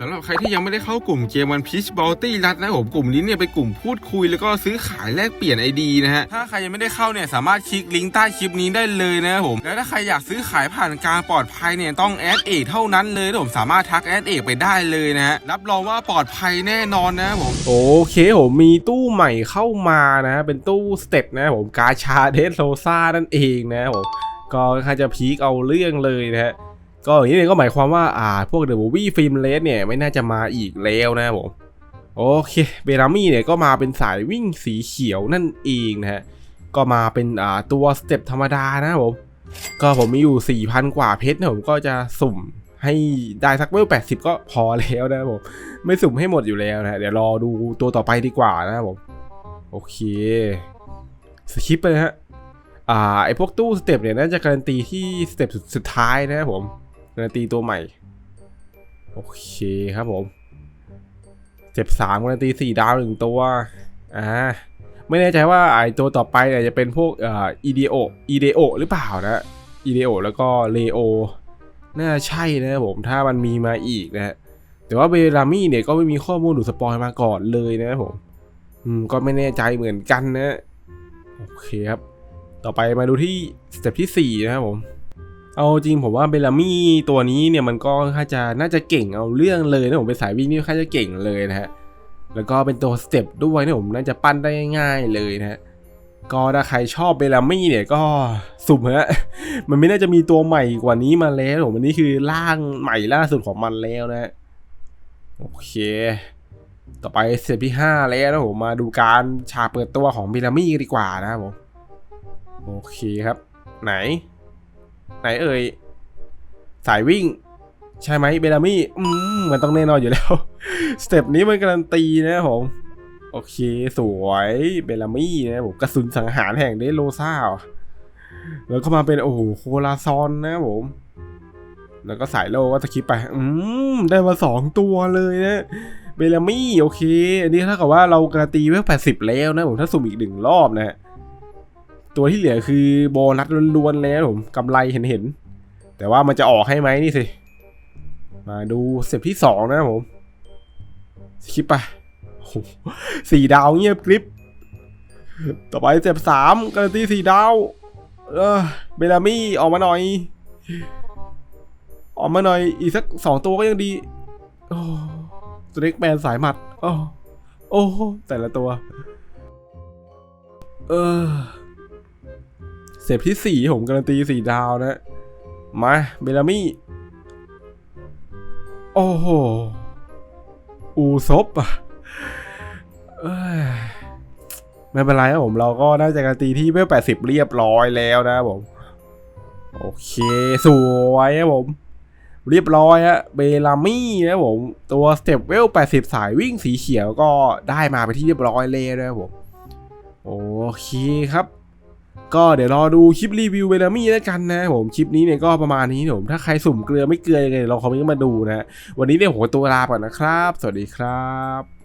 สำหรับใครที่ยังไม่ได้เข้ากลุ่มเกมวันพีชบอลตี้รัดนะผมกลุ่มนี้เนี่ยเป็นกลุ่มพูดคุยแล้วก็ซื้อขายแลกเปลี่ยนไอดีนะฮะถ้าใครยังไม่ได้เข้าเนี่ยสามารถคลิกลิงก์ใต้คลิปนี้ได้เลยนะผมแล้วถ้าใครอยากซื้อขายผ่านการปลอดภัยเนี่ยต้องแอดเอกเท่านั้นเลยผมสามารถทักแอดเอกไปได้เลยนะฮะรับรองว่าปลอดภัยแน่นอนนะผมโอเคผมมีตู้ใหม่เข้ามานะเป็นตู้สเต็ปนะผมกาชาเดสโซซ่านั่นเองนะผมก็ค่อนข้างจะพีคเอาเรื่องเลยนะฮะ ก็อย่างนี้ก็หมายความว่าอ่าพวกเดอะมูวี่ฟิล์มเลสเนี่ยไม่น่าจะมาอีกแล้วนะผมโอเคเบรามี่เนี่ยก็มาเป็นสายวิ่งสีเขียวนั่นเองนะฮะก็มาเป็นอ่าตัวสเต็ปธรรมดานะผมก็ผมมีอยู่ 4,000 กว่าเพชรนะผมก็จะสุ่มให้ได้สักเวล80 ก็พอแล้วนะผมไม่สุ่มให้หมดอยู่แล้วนะเดี๋ยวรอดูตัวต่อไปดีกว่านะผมโอเคสคิปไปนะฮะอ่าไอพวกตู้สเต็ปเนี่ยน่าจะการันตีที่สเต็ปสุดสุดท้ายนะผม การันตีตัวใหม่ โอเคครับผมสเต็ปสามการันตีสี่ดาวหนึ่งตัว อ่า ไม่แน่ใจว่าไอตัวต่อไปเนี่ยจะเป็นพวกเอ่อ EDO EDO หรือเปล่านะ EDO แล้วก็ Leo น่าใช่นะครับผม ถ้ามันมีมาอีกนะฮะแต่ว่าเบรามี่เนี่ยก็ไม่มีข้อมูลหรือสปอยมาก่อนเลยนะครับผม อืม ก็ไม่แน่ใจเหมือนกันนะ โอเคครับ ต่อไปมาดูที่สเต็ปที่ 4 นะครับผม เอาจริงผมว่าเบลามี่ตัวนี้เนี่ยมันก็ค่อนข้างจะน่าจะเก่งเอาเรื่องเลยนะผมเป็นสายวิ่งนี่ค่อนข้างจะเก่งเลยนะฮะแล้วก็เป็นตัวสเต็ปด้วยนะผมน่าจะปั้นได้ง่ายเลยนะฮะก็ถ้าใครชอบเบลามี่เนี่ยก็สุ่มฮะมันไม่น่าจะมีตัวใหม่กว่านี้มาแล้วผมอันนี้คือร่างใหม่ล่าสุดของมันแล้วนะฮะโอเค ต่อไปสเต็ปที่5แล้วนะผมมาดูการฉากเปิดตัวของเบลามี่ดีกว่านะครับผมโอเคครับ ไหน ไหนเอ่ย สายวิ่ง ใช่ไหมเบลามี่อืมมันต้องแน่นอนอยู่แล้ว สเต็ปนี้มันการันตีนะผม โอเค สวยเบลามี่นะผมกระสุนสังหารแห่งเดโลซ่าแล้วก็มาเป็น โอ้โหโคลาซอนนะผม แล้วก็สายโลก็สคิปไป อืม ได้มาสองตัวเลยนะเบลามี่โอเค อันนี้เท่ากับว่าเราการันตีไว้แปดสิบแล้วนะผมถ้าสุ่มอีกหนึ่งรอบนะ ตัวที่เหลือคือโบนัสล้วนๆแล้วผมกำไรเห็นๆแต่ว่ามันจะออกให้ไหมนี่สิ มาดูสเต็ปที่สองนะผมสคิปไปสี่ดาวเงียบกริบ ต่อไปสเต็ปสามการันตีสี่ดาว เออเบลามี่ออกมาหน่อย ออกมาหน่อยอีกสักสองตัวก็ยังดีโอ้ตัวเล็กแมนสายหมัดโอ้โอ้แต่ละตัว เออ เสพที่สี่ผมการันตีสี่ดาวนะ มาเบลามี่ โอ้โห อูซบอะไม่เป็นไรครับผมเราก็น่าจะการันตีที่เวลแปดสิบเรียบร้อยแล้วนะครับผม โอเค สวยครับผม เรียบร้อยฮะเบลามี่นะผม ตัวสเต็ปเวล80สายวิ่งสีเขียวก็ได้มาไปที่เรียบร้อยเลยนะครับผม โอเคครับ ก็เดี๋ยวรอดูคลิปรีวิวเบลามี่แล้วกันนะผมคลิปนี้เนี่ยก็ประมาณนี้ผมถ้าใครสุ่มเกลือไม่เกลือยังไงลองคอมเมนต์มาดูนะ วันนี้เนี่ยผมตัวลาก่อนนะครับ สวัสดีครับ